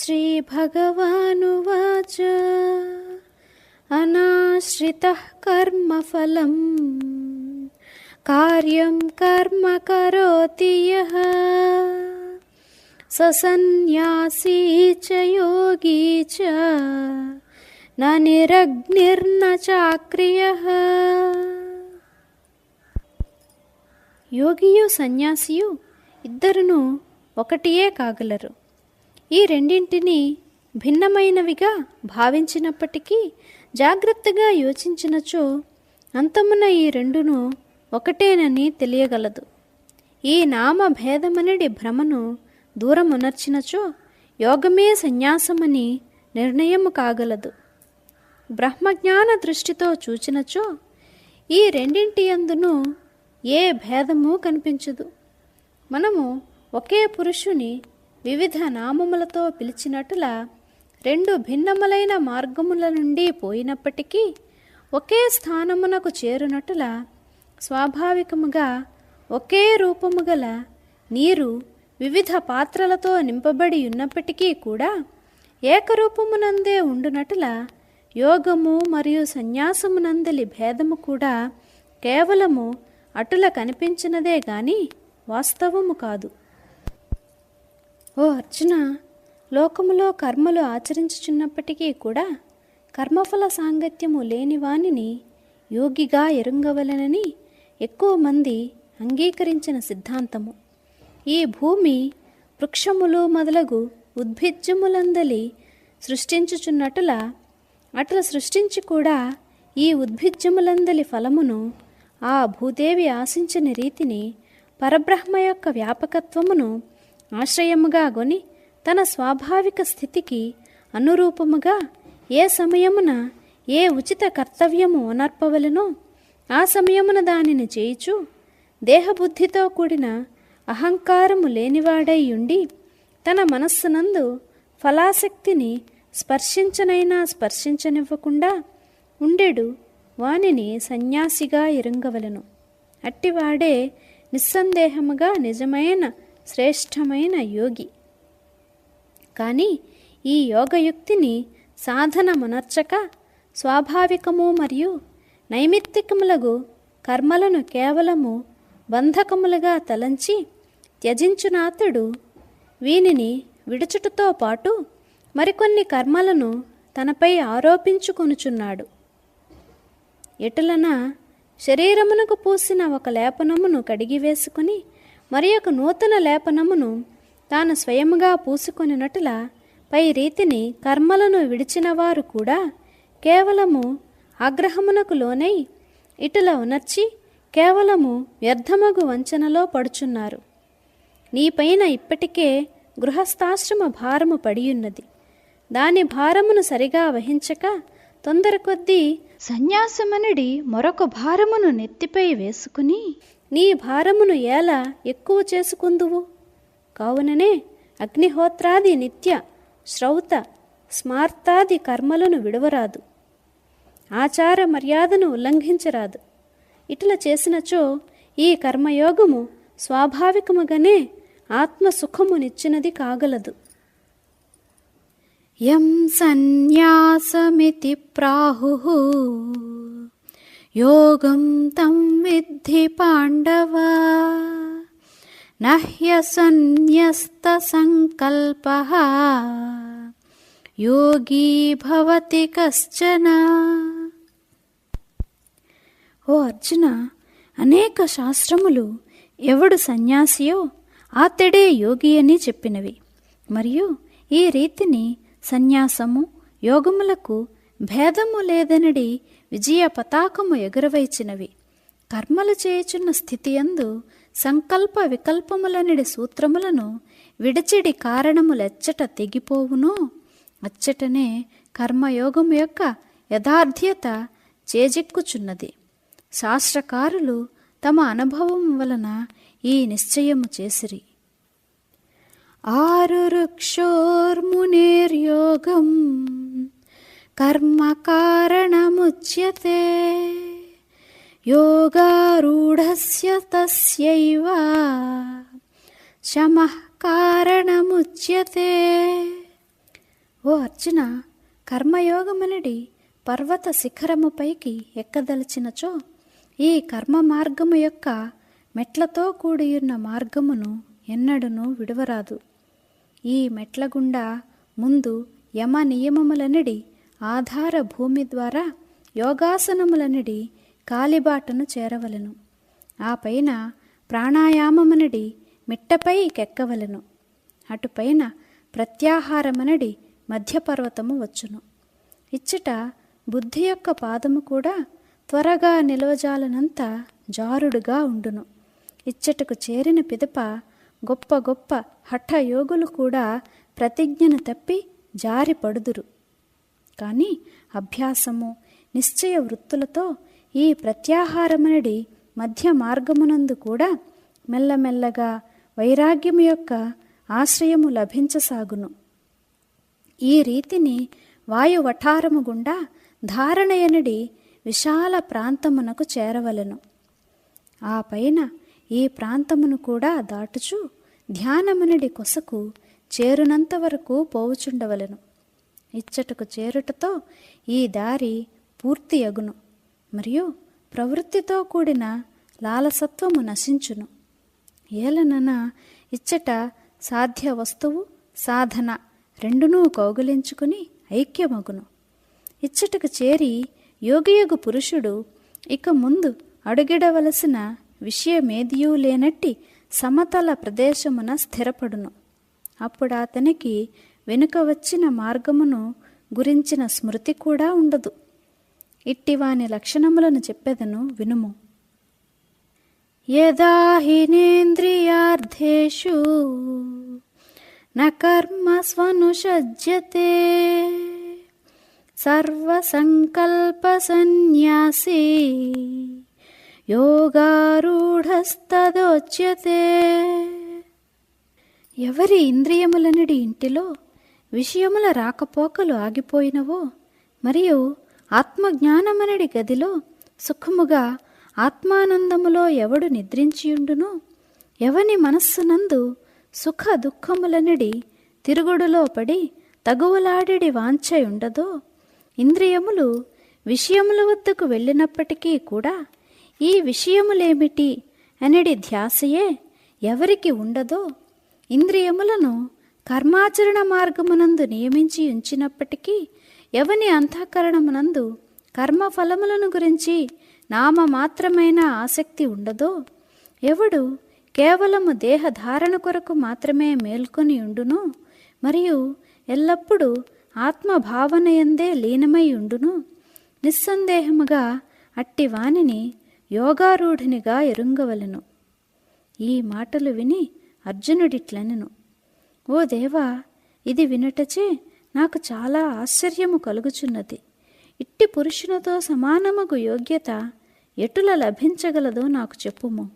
श्रीभगवानुवाच अनाश्रितः कर्मफलम् कार्यं कर्म करोति यः स सन्न्यासी च योगी च न निरग्निर्न चाक्रियः యోగియు సన్యాసియు ఇద్దరును ఒకటియే కాగలరు ఈ రెండింటిని భిన్నమైనవిగా భావించినప్పటికీ జాగ్రత్తగా యోచించినచో అంతమున ఈ రెండును ఒకటేనని తెలియగలదు. ఈ నామ భేదమనడి భ్రమను దూరమునర్చినచో యోగమే సన్యాసమని నిర్ణయము కాగలదు. బ్రహ్మజ్ఞాన దృష్టితో చూచినచో ఈ రెండింటి అందును ఏ భేదము కనిపించదు. మనము ఒకే పురుషుని వివిధ నామములతో పిలిచినట్ల రెండు భిన్నములైన మార్గముల నుండి పోయినప్పటికీ ఒకే స్థానమునకు చేరునటుల స్వాభావికముగా ఒకే రూపము గల నీరు వివిధ పాత్రలతో నింపబడి ఉన్నప్పటికీ కూడా ఏకరూపమునందే ఉండునటుల యోగము మరియు సన్యాసమునందలి భేదము కూడా కేవలము అటుల కనిపించినదే గాని వాస్తవము కాదు. ఓ అర్జున లోకములో కర్మలు ఆచరించుచున్నప్పటికీ కూడా కర్మఫల సాంగత్యము లేని వానిని యోగిగా ఎరుంగవలనని ఎక్కువ మంది అంగీకరించిన సిద్ధాంతము. ఈ భూమి వృక్షములు మొదలగు ఉద్భిజ్యములందలి సృష్టించుచున్నట్టులా అట్లా సృష్టించి కూడా ఈ ఉద్భిజ్యములందలి ఫలమును ఆ భూదేవి ఆశించిన రీతిని పరబ్రహ్మ యొక్క వ్యాపకత్వమును ఆశ్రయముగా గొని తన స్వాభావిక స్థితికి అనురూపముగా ఏ సమయమున ఏ ఉచిత కర్తవ్యము ఓనర్పవలెనో ఆ సమయమున దానిని చేయుచు దేహబుద్ధితో కూడిన అహంకారము లేనివాడై ఉండి తన మనస్సునందు ఫలాసక్తిని స్పర్శించనైనా స్పర్శించనివ్వకుండా ఉండెడు వానిని సన్యాసిగా ఎరుంగవలను అట్టివాడే నిస్సందేహముగా నిజమైన శ్రేష్టమైన యోగి. కానీ ఈ యోగయుక్తిని సాధన మునర్చక స్వాభావికము మరియు నైమిత్తికములగు కర్మలను కేవలము బంధకములుగా తలంచి త్యజించునాథుడు వీనిని విడుచుటతో పాటు మరికొన్ని కర్మలను తనపై ఆరోపించుకొనుచున్నాడు. ఎటులన శరీరమునకు పూసిన ఒక లేపనమును కడిగివేసుకుని మరి ఒక నూతన లేపనమును తాను స్వయముగా పూసుకొనినట్ల పై రీతిని కర్మలను విడిచిన వారు కూడా కేవలము ఆగ్రహమునకు లోనై ఇటుల ఉనర్చి కేవలము వ్యర్థమగు వంచనలో పడుచున్నారు. నీపైన ఇప్పటికే గృహస్థాశ్రమ భారము పడియున్నది. దాని భారమును సరిగా వహించక తొందర కొద్దీ సన్యాసమనడి మరొక భారమును నెత్తిపై వేసుకుని నీ భారమును ఎలా ఎక్కువ చేసుకుందువు? కావుననే అగ్నిహోత్రాది నిత్య శ్రౌత స్మార్తాది కర్మలను విడవరాదు. ఆచార మర్యాదను ఉల్లంఘించరాదు. ఇట్లా చేసినచో ఈ కర్మయోగము స్వాభావికముగానే ఆత్మసుఖమునిచ్చినది కాగలదు. యం సన్యాసమితి ప్రాహు యోగం తం విద్ధి పాండవ. నహ్యసన్యస్త సంకల్ప. యోగీ భవతి కశ్చన. ఓ అర్జున అనేక శాస్త్రములు ఎవడు సన్యాసియో అతడే యోగి అని చెప్పినవి. మరియు ఈ రీతిని సన్యాసము యోగములకు భేదము లేదనడి విజయ పతాకము ఎగురవైచినవి. కర్మలు చేయుచున్న స్థితియందు సంకల్ప వికల్పములనిడి సూత్రములను విడిచిడి కారణములెచ్చట తెగిపోవునో అచ్చటనే కర్మయోగము యొక్క యథార్థ్యత చేజిక్కుచున్నది. శాస్త్రకారులు తమ అనుభవం వలన ఈ నిశ్చయము చేసిరి. ఆరురుక్షోర్మునేర్యోగం కర్మ కారణముచ్యతే. యోగారూఢస్య తస్యైవ. శమ కారణముచ్యతే. ఓ అర్జున కర్మయోగమనడి పర్వత శిఖరముపైకి ఎక్కదలిచినచో ఈ కర్మ మార్గము యొక్క మెట్లతో కూడియున్న మార్గమును ఎన్నడను విడవరాదు. ఈ మెట్ల గుండా ముందు యమ నియమములనడి ఆధార భూమి ద్వారా యోగాసనములనడి కాలిబాటను చేరవలెను. ఆ పైన ప్రాణాయామమనడి మిట్టపై కెక్కవలెను. అటుపైన ప్రత్యాహారమనడి మధ్యపర్వతము వచ్చును. ఇచ్చట బుద్ధి యొక్క పాదము కూడా త్వరగా నిలవజాలనంత జారుడుగా ఉండును. ఇచ్చటకు చేరిన పిదప గొప్ప గొప్ప హఠయోగులు కూడా ప్రతిజ్ఞను తప్పి జారి పడుదురు కానీ అభ్యాసము నిశ్చయ వృత్తులతో ఈ ప్రత్యాహారమనడి మధ్య మార్గమునందు కూడా మెల్లమెల్లగా వైరాగ్యము యొక్క ఆశ్రయము లభించసాగును. ఈ రీతిని వాయువఠారము గుండా ధారణయనడి విశాల ప్రాంతమునకు చేరవలెను. ఆ పైన ఈ ప్రాంతమును కూడా దాటుచు ధ్యానమునడి కొసకు చేరునంత వరకు పోవుచుండవలెను. ఇచ్చటకు చేరుటతో ఈ దారి పూర్తి అగును మరియు ప్రవృత్తితో కూడిన లాలసత్వము నశించును. ఏలనన ఇచ్చట సాధ్య వస్తువు సాధన రెండునూ కౌగిలించుకుని ఐక్యమగును. ఇచ్చటకు చేరి యోగియగు పురుషుడు ఇక ముందు అడుగిడవలసిన విషయమేదియూ లేనట్టి సమతల ప్రదేశమున స్థిరపడును. అప్పుడు అతనికి వెనుక వచ్చిన మార్గమును గురించిన స్మృతి కూడా ఉండదు. ఇట్టివాని లక్షణములను చెప్పెదను వినుము. యదా హినేంద్రియార్థేషు న కర్మ స్వనుషజ్యతే సర్వసంకల్ప సన్యాసీ యోగారూఢస్తదోచ్యతే. ఎవరి ఇంద్రియములనిడి ఇంటిలో విషయముల రాకపోకలు ఆగిపోయినవో? మరియు ఆత్మజ్ఞానమనడి గదిలో సుఖముగా ఆత్మానందములో ఎవడు నిద్రించియుండునో? ఎవని మనస్సునందు సుఖ దుఃఖములనడి తిరుగుడులో పడి తగువలాడిడి వాంఛయుండదో? ఇంద్రియములు విషయముల వద్దకు వెళ్ళినప్పటికీ కూడా ఈ విషయములేమిటి? అనడి ధ్యాసయే ఎవరికి ఉండదో? ఇంద్రియములను కర్మాచరణ మార్గమునందు నియమించి ఉంచినప్పటికీ ఎవని అంతఃకరణమునందు కర్మఫలములను గురించి నామ మాత్రమైన ఆసక్తి ఉండదో ఎవడు కేవలము దేహధారణ కొరకు మాత్రమే మేల్కొని ఉండును మరియు ఎల్లప్పుడూ ఆత్మభావనయందే లీనమై ఉండును నిస్సందేహముగా అట్టి వానిని యోగారూఢునిగా ఎరుంగవలెను. ఈ మాటలు విని అర్జునుడిట్లనెను. ఓ దేవా ఇది వినుటచే నాకు చాలా ఆశ్చర్యము కలుగుచున్నది. ఇట్టి పురుషునితో సమానముకు యోగ్యత ఎటుల లభించగలదో నాకు చెప్పుము.